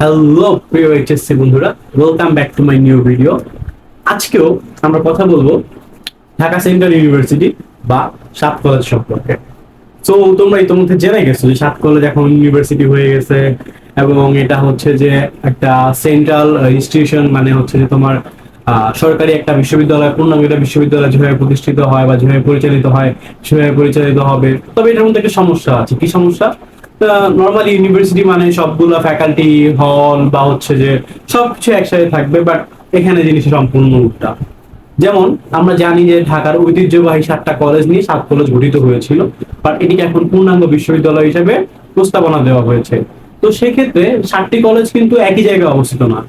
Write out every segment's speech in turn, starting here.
Hello প্রিয় HSC বন্ধুরা welcome back to my new video আজকেও আমরা কথা বলব ঢাকা সেন্ট্রাল ইউনিভার্সিটি বা সাত কলেজ সম্পর্কে। তো তোমরা ইতিমধ্যে জেনে গেছো যে সাত কলেজ এখন ইউনিভার্সিটি হয়ে গেছে এবং এটা হচ্ছে যে একটা সেন্ট্রাল ইনস্টিটিউশন মানে হচ্ছে যে তোমার সরকারি একটা বিশ্ববিদ্যালয় পূর্ণাঙ্গ একটা বিশ্ববিদ্যালয় যেভাবে প্রতিষ্ঠিত হয় বা যেভাবে পরিচালিত হয়, সেভাবে পরিচালিত হবে। তবে এটার মধ্যে একটা সমস্যা আছে। কি সমস্যা? নর্মালি ইউনিভার্সিটি মানে সবগুলো ফ্যাকাল্টি হল বা হচ্ছে যে সবকিছু একসাথে থাকবে বাট এখানে জিনিস সম্পূর্ণ উল্টা। যেমন, আমরা জানি যে ঢাকার ঐতিহ্যবাহী সাতটা কলেজ নিয়ে সাত কলেজ গঠিত হয়েছিল বাট এটিকে এখন পূর্ণাঙ্গ বিশ্ববিদ্যালয় হিসেবে প্রস্তাবনা দেওয়া হয়েছে। তো সেক্ষেত্রে সাতটি কলেজ কিন্তু একই জায়গায় অবস্থিত না।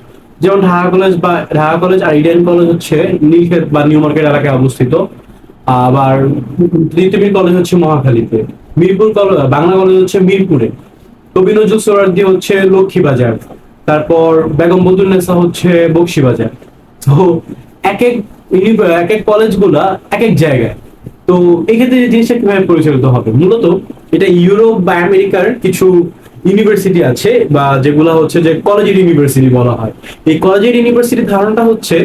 যেমন ঢাকা কলেজ বা ঢাকা কলেজ আর ইডেন কলেজ হচ্ছে নীলক্ষেত বা নিউ মার্কেট এলাকায় অবস্থিত। আবার তিতুমির কলেজ হচ্ছে মহাখালীতে। মিরপুর কলেজ বাংলা কলেজ হচ্ছে মিরপুরে। কবি নজরুল সোহরাওয়ার্দী হচ্ছে লক্ষ্মীবাজার, তারপর বেগম বদরুন্নেসা হচ্ছে বক্সিবাজার। তো এক এক এক এক কলেজগুলা এক এক জায়গায়। তো এক্ষেত্রে জিনিসটা কীভাবে পরিচালিত হবে? মূলত এটা ইউরোপ বা আমেরিকার কিছু ইউনিভার্সিটি আছে বা যেগুলো হচ্ছে যে কলেজের ইউনিভার্সিটি বলা হয়। এই কলেজের ইউনিভার্সিটির ধারণাটা হচ্ছে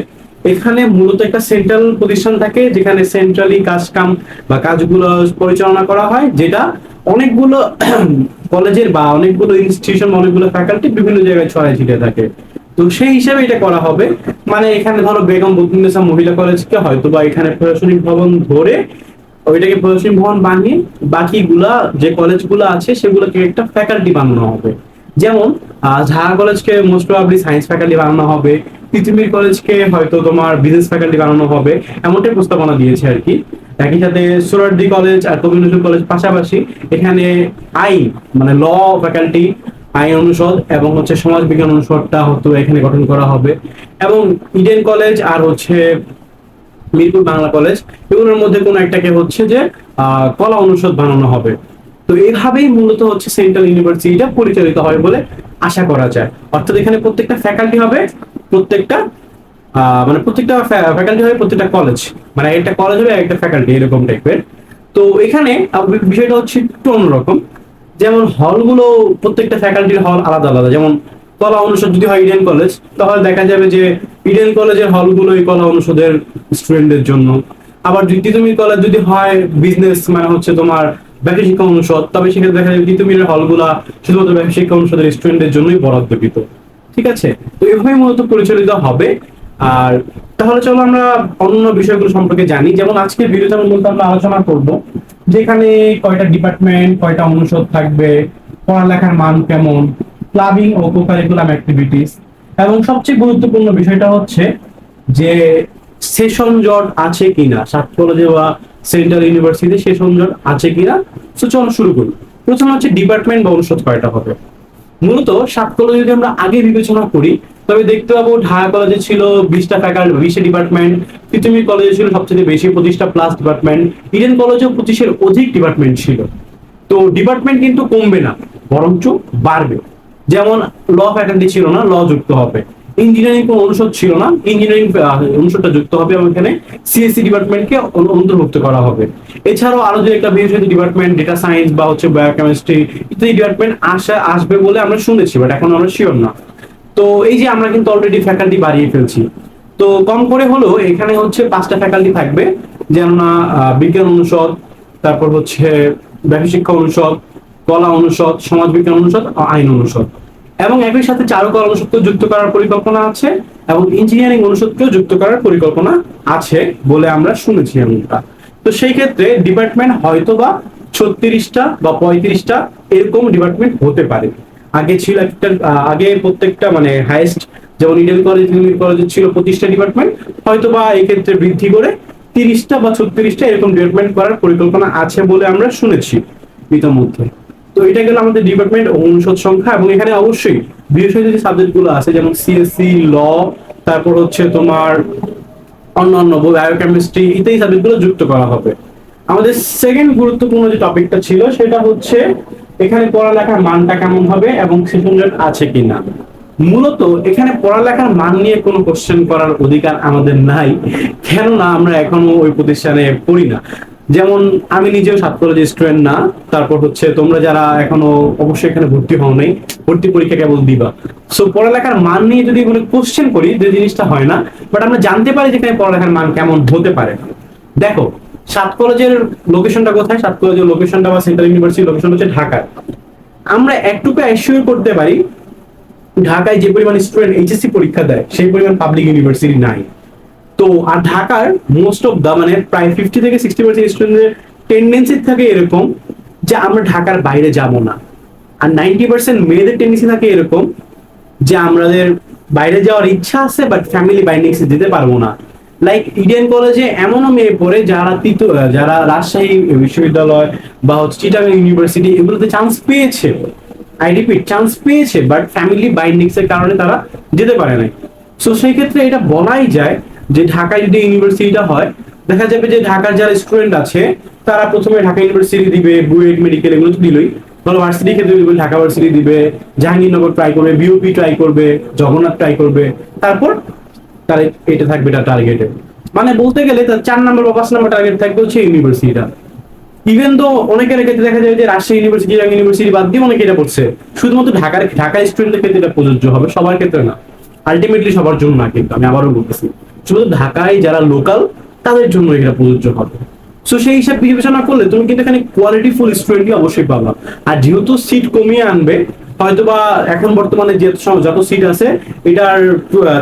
এখানে মূলত একটা সেন্ট্রাল প্রতিষ্ঠান থাকে, যেখানে সেন্ট্রালি কাজ কাম বা কাজগুলো পরিচালনা করা হয়, যেটা অনেকগুলো কলেজের বা অনেকগুলো ইনস্টিটিউশন অনেকগুলো ফ্যাকাল্টি বিভিন্ন জায়গায় ছড়ায় ছিটে থাকে। তো সেই হিসাবে এটা করা হবে। মানে এখানে ধরো বেগম বদরুন্নেসা মহিলা কলেজকে হয়তো বা এখানে প্রশাসনিক ভবন ধরে ওইটাকে প্রশাসনিক ভবন বানিয়ে বাকিগুলা যে কলেজগুলো আছে, সেগুলোকে একটা ফ্যাকাল্টি বানানো হবে। যেমন ঢাকা কলেজকে মোস্ট প্রবাবলি সায়েন্স ফ্যাকাল্টি বানানো হবে, পৃথিবীর কলেজকে হয়তো তোমার বিজনেস ফ্যাকাল্টি বানানো হবে, এমনটাই প্রস্তাবনা দিয়েছে আর কি। একই সাথে সুরারদি কলেজ আর কবি নজরুল কলেজ পাশাপাশি এখানে আইন মানে ল ফ্যাকাল্টি আইন অনুষদ এবং হচ্ছে সমাজ বিজ্ঞান অনুষদটা হয়তো এখানে গঠন করা হবে। এবং ইডেন কলেজ আর হচ্ছে মিরপুর বাংলা কলেজ, এগুলোর মধ্যে কোনো একটাকে হচ্ছে যে কলা অনুষদ বানানো হবে। তো এইভাবেই মূলত হচ্ছে সেন্ট্রাল ইউনিভার্সিটিটা পরিচালিত হয় বলে আশা করা যায়। অর্থাৎ এখানে প্রত্যেকটা ফ্যাকাল্টি হবে, প্রত্যেকটা মানে প্রত্যেকটা ফ্যাকাল্টি হবে, প্রত্যেকটা কলেজ মানে একটা কলেজ হবে, একটা ফ্যাকাল্টি এরকম টাইপের তো এখানে বিষয়টা হচ্ছে একটু অন্যরকম। যেমন হলগুলো প্রত্যেকটা ফ্যাকাল্টির হল আলাদা আলাদা। যেমন কলা অনুষদ যদি হয় ইডেন কলেজ তাহলে দেখা যাবে যে ইডেন কলেজের হলগুলো এই কলা অনুষদের স্টুডেন্টদের জন্য। আবার যদি তিতুমির কলেজ যদি হয় বিজনেস মানে হচ্ছে তোমার ব্যবসা শিক্ষা অনুষদ, তবে সেক্ষেত্রে দেখা যাবে তিতুমিরের হলগুলা শুধুমাত্র ব্যবসা শিক্ষা অনুষদের স্টুডেন্টদের জন্যই বরাদ্দকৃত। ঠিক আছে? তো এভাবেই মূলত পরিচালিত হবে। আর তাহলে চলো আমরা অন্য বিষয়গুলো সম্পর্কে জানি। যেমন আজকে ভিডিওতে আমি বলতে আমরা আলোচনা করব যেখানে কয়টা ডিপার্টমেন্ট কয়টা অনুষদ থাকবে, পড়ালেখার মান কেমন ক্লাবিং ও কোকারিকুলাম অ্যাক্টিভিটিস এবং সবচেয়ে গুরুত্বপূর্ণ বিষয়টা হচ্ছে যে সেশন জট আছে কিনা? সাত কলেজে বা সেন্ট্রাল ইউনিভার্সিটিতে সেশন জট আছে কিনা? তো চলো শুরু করি। প্রথমে হচ্ছে ডিপার্টমেন্ট বা অনুষদ কয়টা হবে? মূলত সাত কলেজ যদি আমরা আগে বিবেচনা করি, তবে দেখতে পাবো ঢাকা কলেজে ছিল বিশটা ফ্যাকাল্টি বিশটা ডিপার্টমেন্ট পৃথিবী কলেজে ছিল সবচেয়ে বেশি, পঁচিশটা প্লাস ডিপার্টমেন্ট ইডেন কলেজেও পঁচিশের অধিক ডিপার্টমেন্ট ছিল। তো ডিপার্টমেন্ট কিন্তু কমবে না, বরঞ্চ বাড়বে। যেমন ল ফ্যাকাল্টি ছিল না ল যুক্ত হবে। ইঞ্জিনিয়ারিং কোনো অনুষদ ছিল না। ইঞ্জিনিয়ারিং অনুষদটা যুক্ত হবে এবং এখানে সিএসসি ডিপার্টমেন্টকে অন্তর্ভুক্ত করা হবে। এছাড়াও আরও যে একটা বিশেষ ডিপার্টমেন্ট ডেটা সায়েন্স বা হচ্ছে বায়োকেমিস্ট্রি ইত্যাদি ডিপার্টমেন্ট আসা আসবে বলে আমরা শুনেছি বাট এখন আমরা শিওর না। তো এই যে আমরা কিন্তু অলরেডি ফ্যাকাল্টি বাড়িয়ে ফেলছি। তো কম করে হলেও এখানে হচ্ছে পাঁচটা ফ্যাকাল্টি থাকবে যেমন আহ, বিজ্ঞান অনুষদ তারপর হচ্ছে ব্যবসা শিক্ষা অনুষদ কলা অনুষদ সমাজ বিজ্ঞান অনুষদ আইন অনুষদ। এবং একই সাথে চারুকলা অনুষদকেও যুক্ত করার পরিকল্পনা আছে এবং ইঞ্জিনিয়ারিং অনুষদকেও যুক্ত করার পরিকল্পনা আছে বলে আমরা শুনেছি এমনটা। তো সেই ক্ষেত্রে ডিপার্টমেন্ট হয়তো বা ছত্রিশটা বা পঁয়ত্রিশটা এরকম ডিপার্টমেন্ট হতে পারে। আগে ছিল একটা আগে প্রত্যেকটা মানে হাইয়েস্ট যেমন ইডেন কলেজ ইউনিভার্সিটি কলেজে ছিল পঁচিশটা ডিপার্টমেন্ট হয়তো বা এই ক্ষেত্রে বৃদ্ধি করে তিরিশটা বা ছত্রিশটা এরকম ডিপার্টমেন্ট করার পরিকল্পনা আছে বলে আমরা শুনেছি ইতিমধ্যে। তো এটা গেল আমাদের ডিপার্টমেন্ট অনুষদ সংখ্যা এবং এখানে অবশ্যই বিষয় যে সাবজেক্টগুলো আছে, যেমন সিএসসি ল তারপর হচ্ছে তোমার অন্যান্য বায়োকেমিস্ট্রি ইত্যাদি সাবজেক্টগুলো যুক্ত করা হবে। আমাদের সেকেন্ড গুরুত্বপূর্ণ যে টপিকটা ছিল, সেটা হচ্ছে এখানে পড়ালেখার মানটা কেমন হবে এবং সেশন জট আছে কিনা। মূলত এখানে পড়ালেখার মান নিয়ে কোনো কোশ্চেন করার অধিকার আমাদের নাই, কেননা আমরা এখনও ওই প্রতিষ্ঠানে পড়ি না। যেমন আমি নিজেও সাত কলেজের স্টুডেন্ট না, তারপর হচ্ছে তোমরা যারা এখনও অবশ্যই এখানে ভর্তি হও নাই, ভর্তি পরীক্ষা কেবল দিবা। সো পড়ালেখার মান নিয়ে যদি কোনো কোশ্চেন করি, যে জিনিসটা হয় না বাট আমরা জানতে পারি যে এখানে পড়ালেখার মান কেমন হতে পারে। দেখো সাত কলেজের লোকেশনটা কোথায়? সাত কলেজের লোকেশনটা বা সেন্ট্রাল ইউনিভার্সিটির লোকেশন হচ্ছে ঢাকায় আমরা একটুকু অ্যাসিওর করতে পারি, ঢাকায় যে পরিমাণ স্টুডেন্ট এইচএসসি পরীক্ষা দেয়, সেই পরিমাণ পাবলিক ইউনিভার্সিটি নাই। তো আর ঢাকার মোস্ট অফ দা মানে প্রায় ফিফটি থেকে সিক্সটি পার্সেন্ট স্টুডেন্টের টেন্ডেন্সি থাকে এরকম যে আমরা ঢাকার বাইরে যাব না। আর নাইনটি পার্সেন্ট মেয়েদের টেন্ডেন্সি থাকে এরকম যে আমাদের বাইরে যাওয়ার ইচ্ছা আছে বাট ফ্যামিলি বাইন্ডিংসে যেতে পারব না। লাইক ইডেন কলেজে এমনও মেয়ে পড়ে যারা তিত যারা রাজশাহী বিশ্ববিদ্যালয় বা হচ্ছে চিটাগাং ইউনিভার্সিটি এগুলোতে চান্স পেয়েছে। আই রিপিট চান্স পেয়েছে বাট ফ্যামিলি বাইন্ডিংস এর কারণে তারা যেতে পারে নাই। সো সেই ক্ষেত্রে এটা বলাই যায় যে ঢাকায় যদি ইউনিভার্সিটিটা হয়, দেখা যাবে যে ঢাকার যারা স্টুডেন্ট আছে, তারা প্রথমে ঢাকা ইউনিভার্সিটি দিবে, বুয়েট মেডিকেল এগুলো তো দিলই। ধরো ভার্সিটি ক্ষেত্রে দিবে, ঢাকা ভার্সিটি দিবে, জাহাঙ্গীরনগর ট্রাই করবে বিউপি ট্রাই করবে, জগন্নাথ ট্রাই করবে। তারপর তার এটা থাকবে এটা টার্গেটে মানে বলতে গেলে তার চার নম্বর বা পাঁচ নম্বর টার্গেট থাকবে হচ্ছে ইউনিভার্সিটিটা। ইভেন তো অনেকের ক্ষেত্রে দেখা যায় যে রাজশাহী ইউনিভার্সিটি ইউনিভার্সিটি বাদ দিয়ে অনেকে এটা পড়ছে শুধুমাত্র ঢাকার, ঢাকা স্টুডেন্টের ক্ষেত্রে এটা প্রযোজ্য হবে, সবার ক্ষেত্রে না। আলটিমেটলি সবার জন্য না কিন্তু, আমি আবারও বলতেছি। শুধু ঢাকায় যারা লোকাল তাদের জন্য এটা প্রযোজ্য হবে। সো সেই হিসাব বিবেচনা করলে তুমি কিন্তু এখানে কোয়ালিটি ফুল স্টুডেন্টই অবশ্যই পাবা। আর যেহেতু সিট কমিয়ে আনবে, হয়তোবা এখন বর্তমানে যে যত সিট আছে, এটার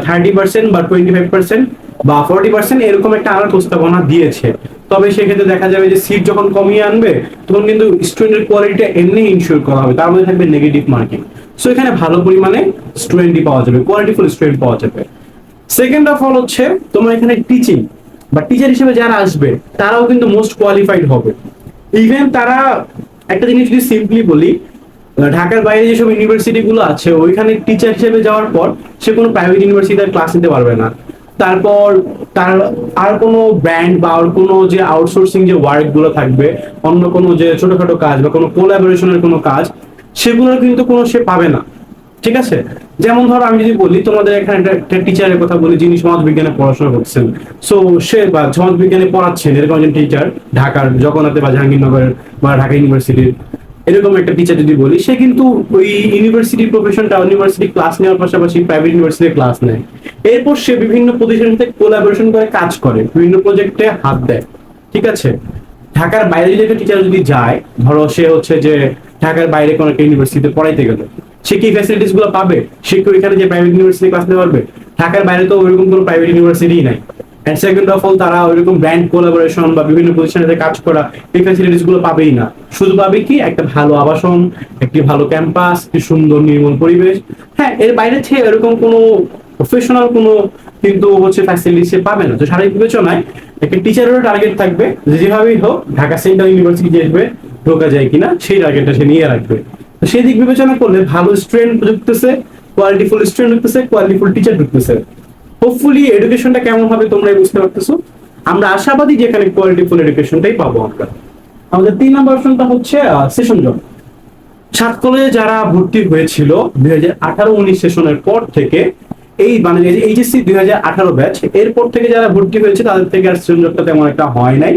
থার্টি পার্সেন্ট বা টোয়েন্টি ফাইভ পার্সেন্ট বা ফোর্টি পার্সেন্ট এরকম একটা আনার প্রস্তাবনা দিয়েছে। তবে সেক্ষেত্রে দেখা যাবে যে সিট যখন কমিয়ে আনবে, তখন কিন্তু স্টুডেন্টের কোয়ালিটিটা এমনি ইনশিওর করা হবে। তার মধ্যে থাকবে নেগেটিভ মার্কিং সো এখানে ভালো পরিমাণে স্টুডেন্টই পাওয়া যাবে কোয়ালিটিফুল স্টুডেন্ট পাওয়া যাবে। সেকেন্ড অফ অল হচ্ছে, তোমার এখানে টিচিং বা টিচার হিসেবে যারা আসবে, তারাও কিন্তু মোস্ট কোয়ালিফাইড হবে। ইভেন তারা, একটা জিনিস যদি সিম্পলি বলি ঢাকার বাইরে যেসব ইউনিভার্সিটি গুলো আছে, ওইখানে টিচার হিসেবে যাওয়ার পর, সে কোনো প্রাইভেট ইউনিভার্সিটিতে ক্লাস নিতে পারবে না। তারপর তার আর কোনো ব্র্যান্ড বা আর কোনো যে আউটসোর্সিং যে ওয়ার্কগুলো থাকবে, অন্য কোনো যে ছোটখাটো কাজ বা কোনো কোলাবোরেশনের কোনো কাজ, সেগুলোর কিন্তু কোনো সে পাবে না। ঠিক আছে? যেমন ধরো আমি যদি বলি, তোমাদের এখানে একটা- টিচারের কথা বলি, যিনি সমাজ বিজ্ঞানে পড়াশোনা করছেন। সো সে বা সমাজ বিজ্ঞানে পড়াচ্ছেন এরকম একজন টিচার ঢাকার জগন্নাথে বা জাহাঙ্গীরনগরের বা ঢাকা ইউনিভার্সিটির এরকম একটা টিচার যদি বলি, সে কিন্তু ওই ইউনিভার্সিটি প্রফেশনটা ইউনিভার্সিটি ক্লাস নেওয়ার পাশাপাশি প্রাইভেট ইউনিভার্সিটির ক্লাস নেয়। এরপর সে বিভিন্ন প্রতিষ্ঠানের সাথে কোলাবোরেশন করে, কাজ করে, বিভিন্ন প্রজেক্টে হাত দেয়। ঠিক আছে? ঢাকার বাইরে যদি একটা টিচার যদি যায়, ধরো সে হচ্ছে যে ঢাকার বাইরে কোনো একটা ইউনিভার্সিটিতে পড়াইতে গেল। সে কি ফ্যাসিলিটিসগুলো পাবে? সে কি ওইখানে যে প্রাইভেট ইউনিভার্সিটি ক্লাস নিতে পারবে? ঢাকার বাইরে তো ওইরকম কোনো প্রাইভেট ইউনিভার্সিটি নাই। এন্ড সেকেন্ড অফ অল তারা ওইরকম ব্র্যান্ড কোলাবোরেশন বা বিভিন্ন প্রতিষ্ঠানের সাথে কাজ করা, এই ফ্যাসিলিটিসগুলো পাবেই না। শুধু পাবে কি? একটা ভালো আবাসন, একটি ভালো ক্যাম্পাস একটি সুন্দর নির্মল পরিবেশ। হ্যাঁ এর বাইরে থেকে এরকম কোনো প্রফেশনাল কোনো কিন্তু হচ্ছে ফ্যাসিলিটি সে পাবে না। তো শারীরিক বিবেচনায় একটা টিচারেরও টার্গেট থাকবে। যে যেভাবেই হোক, ঢাকা সেন্ট্রাল ইউনিভার্সিটি আসবে, ঢোকা যায় কিনা, সেই টার্গেটটা সে নিয়ে রাখবে। সেই দিক বিবেচনা করলে ভালো স্টুডেন্ট ঢুকতেছে কোয়ালিটিফুল স্টুডেন্ট ঢুকতেছে কোয়ালিটিফুল টিচার ঢুকতেছে। হোপফুলি এডুকেশনটা কেমন হবে তোমরা বুঝতে পারতেছো। আমরা আশাবাদী যে এখানে কোয়ালিটিফুল এডুকেশনটাই পাবো আমরা। আমাদের তিন নম্বর অপশনটা হচ্ছে সেশন জন সাত কলেজে যারা ভর্তি হয়েছিল, দুই হাজার আঠারো উনিশ সেশনের পর থেকে এই মানে এইচএসসি দুই হাজার আঠারো ব্যাচ এরপর থেকে যারা ভর্তি হয়েছে, তাদের থেকে আর সুযোগটা তেমন একটা হয় নাই।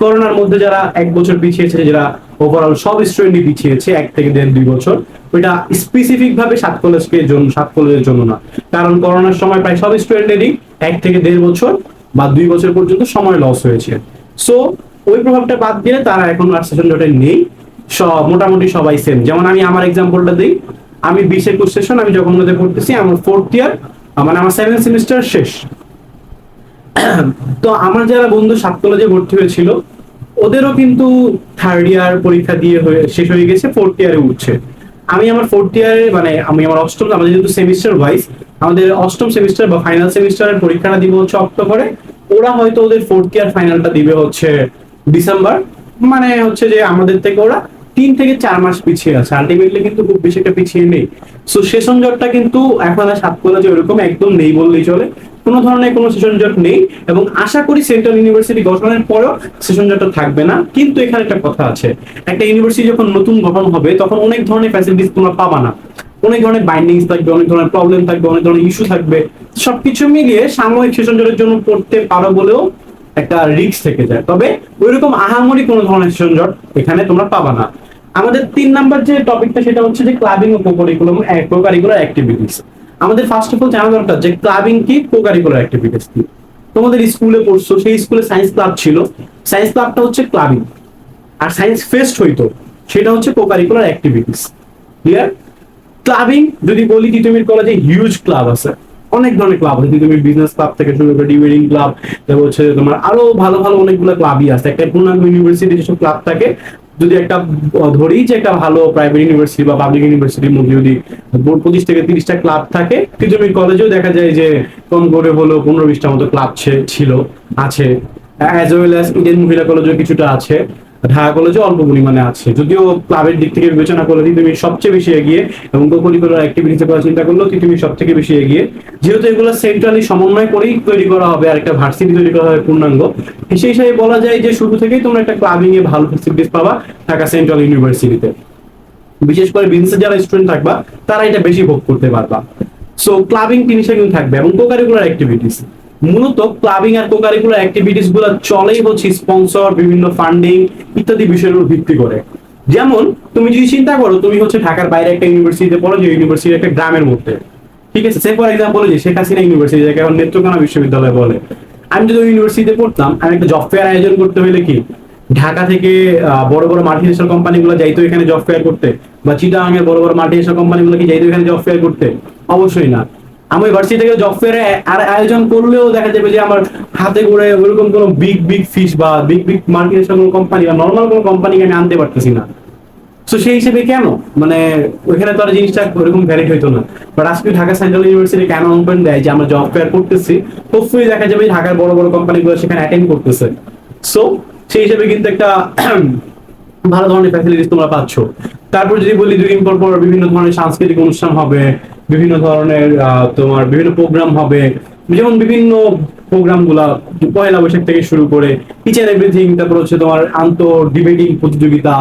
করোনার মধ্যে যারা এক বছর পিছিয়েছে, যারা ওভারঅল সব স্টুডেন্টই পিছিয়েছে, এক থেকে দেড় দুই বছর, ওইটা স্পেসিফিক ভাবে সাত কলেজকে জন্য সাত কলেজের জন্য না। কারণ করোনার সময় প্রায় সব স্টুডেন্টেরই এক থেকে দেড় বছর বা দুই বছর পর্যন্ত সময় লস হয়েছে। সো ওই প্রভাবটা বাদ দিলে তারা এখন আর সেশন জটে নেই মোটামুটি সবাই সেম যেমন আমি আমার এক্সাম্পলটা দিই। আমি বিশ একুশ সেশন আমি জগন্নাথে পড়তেছি আমার ফোর্থ ইয়ার মানে আমার সেভেন সেমিস্টার, শেষ। তো আমার যারা বন্ধু সাত কলেজে ভর্তি হয়েছিল, ওদেরও কিন্তু থার্ড ইয়ার পরীক্ষা দিয়ে হয়ে শেষ হয়ে গেছে ফোর্থ ইয়ারে উঠছে। আমি আমার ফোর্থ ইয়ারে মানে আমি আমার অষ্টম, আমাদের যেহেতু সেমিস্টার ওয়াইজ আমাদের অষ্টম সেমিস্টার বা ফাইনাল সেমিস্টারের পরীক্ষাটা দিব হচ্ছে অক্টোবরে। ওরা হয়তো ওদের ফোর্থ ইয়ার ফাইনালটা দিবে হচ্ছে ডিসেম্বর। মানে হচ্ছে যে আমাদের থেকে ওরা তিন থেকে চার মাস পিছিয়ে আছে। আলটিমেটলি কিন্তু খুব বেশি একটা পিছিয়ে নেই। সো সেশন জটটা কিন্তু এখন আর সাত কলেজে ওরকম একদম নেই বললেই চলে। কোনো ধরনের কোনো সেশন জট নেই এবং আশা করি সেন্ট্রাল ইউনিভার্সিটি গঠনের পরেও সেশন জটটা থাকবে না। কিন্তু এখানে একটা কথা আছে। একটা ইউনিভার্সিটি যখন নতুন গঠন হবে, তখন অনেক ধরনের ফ্যাসিলিটিস তোমরা পাবা না। অনেক ধরনের বাইন্ডিংস থাকবে, অনেক ধরনের প্রবলেম থাকবে, অনেক ধরনের ইস্যু থাকবে। সবকিছু মিলিয়ে সাময়িক সেশন জটের জন্য পড়তে পারো বলেও একটা রিস্ক থেকে যায়। তবে ওইরকম আহামরি কোনো ধরনের সেশন জট এখানে তোমরা পাবা না। আমাদের তিন নাম্বার যে টপিকটা সেটা হচ্ছে যে ক্লাবিং ও কোকারিকুলাম কোকারিকুলার অ্যাক্টিভিটিস আমাদের ফার্স্ট অফ অল জানা দরকার যে ক্লাবিং কি কোকারিকুলার অ্যাক্টিভিটিস কি? তোমাদের স্কুলে পড়ছো, সেই স্কুলে সায়েন্স ক্লাব ছিল। সায়েন্স ক্লাবটা হচ্ছে ক্লাবিং আর সায়েন্স ফেস্ট হইতো, সেটা হচ্ছে কোকারিকুলার অ্যাক্টিভিটিস ক্লিয়ার ক্লাবিং যদি বলি তিতুমির কলেজে হিউজ ক্লাব আছে। অনেক ধরনের ক্লাব আছে। তিতুমির বিজনেস ক্লাব থেকে শুরু করে ডিবেটিং ক্লাব তারপর হচ্ছে তোমার আরও ভালো ভালো অনেকগুলো ক্লাবই আছে। একটা পূর্ণাঙ্গ ইউনিভার্সিটি যেসব ক্লাব থাকে যদি একটা ধরি যে একটা ভালো প্রাইভেট ইউনিভার্সিটি বা পাবলিক ইউনিভার্সিটির মধ্যে যদি পঁচিশ থেকে তিরিশটা ক্লাব থাকে তিতুমির কলেজেও দেখা যায় যে কম করে হলো পনেরো বিশটা মতো ক্লাব ছিল, আছে। অ্যাজ ওয়েল অ্যাজ ইডেন মহিলা কলেজও কিছুটা আছে। ঢাকা কলেজে অল্প পরিমাণে আছে। যদিও ক্লাবের দিক থেকে বিবেচনা করলে তুমি সবচেয়ে বেশি এগিয়ে এবং কোকরিকুলার কথা চিন্তা করলেও তুমি সব থেকে বেশি এগিয়ে, যেহেতু এগুলো সেন্ট্রালি সমন্বয় করেই তৈরি করা হবে আর একটা ভার্সিটি তৈরি করা হবে পূর্ণাঙ্গ, সেই হিসাবে বলা যায় যে শুরু থেকেই তোমরা একটা ক্লাবিং এ ভালো ফেসিলিটিস পাবা ঢাকা সেন্ট্রাল ইউনিভার্সিটিতে বিশেষ করে বিজনেসের যারা স্টুডেন্ট থাকবা, তারা এটা বেশি ভোগ করতে পারবা। সো ক্লাবিং জিনিসটা কিন্তু থাকবে এবং কোকারিকুলার অ্যাক্টিভিটিস মূলত ক্লাবিং আর কোকারিকুলার অ্যাক্টিভিটিসগুলো চলেই হচ্ছে স্পন্সর বিভিন্ন ফান্ডিং ইত্যাদি বিষয়ের উপর ভিত্তি করে। যেমন, তুমি যদি চিন্তা করো, তুমি হচ্ছে ঢাকার বাইরে একটা ইউনিভার্সিটিতে পড়ো, যে ইউনিভার্সিটি একটা গ্রামের মধ্যে। ঠিক আছে? সে ফর এক্সাম্পল যে শেখ হাসিনা ইউনিভার্সিটি যাকে এখন নেত্রকোনা বিশ্ববিদ্যালয় বলে। আমি যদি ইউনিভার্সিটিতে পড়তাম, আমি একটা জব ফেয়ার আয়োজন করতে হলে কি? ঢাকা থেকে বড় বড় মাল্টিনেশনাল কোম্পানিগুলো যাইতো এখানে জব ফেয়ার করতে, বা চিটাগাং এর বড় বড় মাল্টিনেশনাল কোম্পানিগুলো কি যাইতো এখানে জব ফেয়ার করতে? অবশ্যই না। আমি ভার্সিটি থেকে জব ফেয়ারে আর আয়োজন করলেও দেখা যাবে যে আমার হাতে করে ওরকম কোনো বিগ বিগ ফিশ বা বিগ বিগ কোনো কোম্পানি বা নর্মাল কোনো কোম্পানিকে আমি আনতে পারতেছি না। তো সেই হিসেবে কেন? মানে ওইখানে তো আর জিনিসটা ওরকম ভ্যালিড হইতো না। বাট আজকে ঢাকা সেন্ট্রাল ইউনিভার্সিটি কেন অ্যানাউন্সমেন্ট দেয় যে আমরা জব ফেয়ার করতেছি। হোপফুলি দেখা যাবে ঢাকার বড় বড় কোম্পানিগুলো সেখানে অ্যাটেন্ড করতেছে। সো সেই হিসেবে কিন্তু একটা ভালো ধরনের ফ্যাসিলিটিস তোমরা পাচ্ছ। তারপর যদি বলি দুই দিন পর পর বিভিন্ন ধরনের সাংস্কৃতিক অনুষ্ঠান হবে বিভিন্ন ধরনের তোমার বিভিন্ন প্রোগ্রাম হবে। যেমন বিভিন্ন প্রোগ্রামগুলা পয়লা বৈশাখ থেকে শুরু করে এন্ড এভরিথিং তারপর হচ্ছে তোমার আন্ত ডিবেটিং প্রতিযোগিতা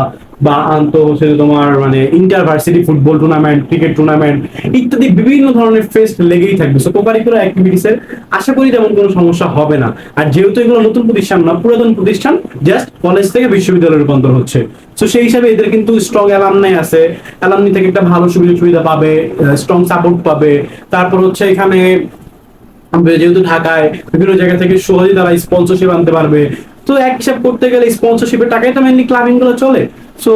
বা আন্ত হচ্ছে তোমার মানে inter varsity football tournament cricket tournament ইত্যাদি বিভিন্ন ধরনের ফেস্ট লেগেই থাকবে। সো কোকারিকুলার অ্যাক্টিভিটিস এর আশা করি তেমন কোনো সমস্যা হবে না। আর যেহেতু এগুলো নতুন প্রতিষ্ঠান না, পুরাতন প্রতিষ্ঠান জাস্ট কলেজ থেকে বিশ্ববিদ্যালয়ে রূপান্তর হচ্ছে। সো সেই হিসাবে এদের কিন্তু স্ট্রং অ্যালামনাই আছে। অ্যালামনি থেকে একটা ভালো সুবিধা সুবিধা পাবে স্ট্রং সাপোর্ট পাবে। তারপর হচ্ছে এখানে যেহেতু ঢাকায়, বিভিন্ন জায়গা থেকে সহজে তারা স্পন্সরশিপ আনতে পারবে। তো এক হিসাব করতে গেলে স্পন্সরশিপের টাকায় তো মেনলি ক্লাবিংগুলো চলে। সো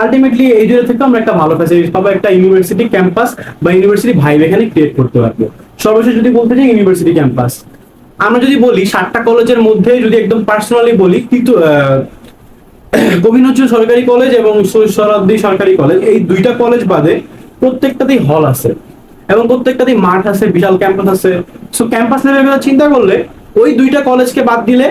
আলটিমেটলি এই জায়গা থেকে আমরা একটা ভালো ফ্যাসিলিটি পাবো, একটা ইউনিভার্সিটি ক্যাম্পাস বা ইউনিভার্সিটি ভাইব এখানে ক্রিয়েট করতে পারব। সর্বশেষ যদি বলতে চাই ইউনিভার্সিটি ক্যাম্পাস আমরা যদি বলি, সাতটা কলেজের মধ্যে যদি একদম পার্সোনালি বলি, কিন্তু গোবিন্দ নজরুল সরকারি কলেজ এবং সরাদ্দি সরকারি কলেজ, এই দুইটা কলেজ বাদে প্রত্যেকটাতেই হল আছে এবং প্রত্যেকটাতেই মাঠ আছে, বিশাল ক্যাম্পাস আছে। সো ক্যাম্পাস লেভেলের চিন্তা করলে, ওই দুইটা কলেজকে বাদ দিলে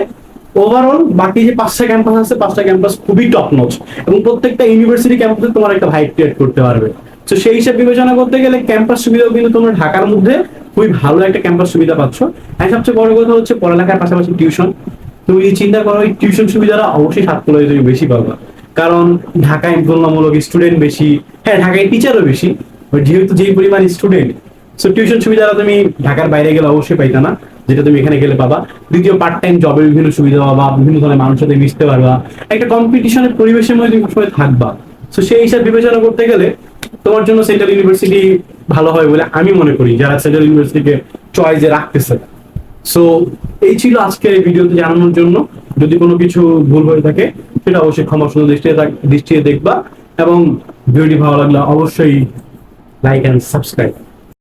ওভারঅল বাকি যে পাঁচটা ক্যাম্পাস আছে, পাঁচটা ক্যাম্পাস খুবই টপ নচ এবং প্রত্যেকটা ইউনিভার্সিটি ক্যাম্পাসে তোমার একটা ভাইব ক্রিয়েট করতে পারবে। তো সেই হিসাব বিবেচনা করতে গেলে ক্যাম্পাস সুবিধাও কিন্তু তোমরা ঢাকার মধ্যে খুবই ভালো একটা ক্যাম্পাস সুবিধা পাচ্ছ। আর সবচেয়ে বড় কথা হচ্ছে পড়ালেখার পাশাপাশি টিউশন তুমি যদি চিন্তা করো, এই টিউশন সুবিধাটা অবশ্যই সাত কলেজে তুমি বেশি পাবা। কারণ ঢাকায় তুলনামূলক স্টুডেন্ট বেশি হ্যাঁ ঢাকায় টিচারও বেশি যেহেতু যেই পরিমাণ স্টুডেন্ট সো টিউশন সুবিধাটা তুমি ঢাকার বাইরে গেলে অবশ্যই পাইতা না। যেটা তুমি এখানে গেলে পাবা। দ্বিতীয় পার্ট টাইম জবের বিভিন্ন সুবিধা পাবা, বিভিন্ন ধরনের মানুষের সাথে মিশতে পারবা। একটা কম্পিটিশনের পরিবেশের মধ্যে তুমি সবসময় থাকবা। তো সেই হিসাব বিবেচনা করতে গেলে তোমার জন্য সেন্ট্রাল ইউনিভার্সিটি ভালো হয় বলে আমি মনে করি, যারা সেন্ট্রাল ইউনিভার্সিটিকে চয়েসে রাখতেছে। সো এই ছিল আজকের এই ভিডিওতে জানানোর জন্য। যদি কোনো কিছু ভুল হয়ে থাকে, সেটা অবশ্যই ক্ষমা সুন্দর দৃষ্টিতে দৃষ্টিতে দেখবা। এবং ভিডিওটি ভালো লাগলে অবশ্যই লাইক অ্যান্ড সাবস্ক্রাইব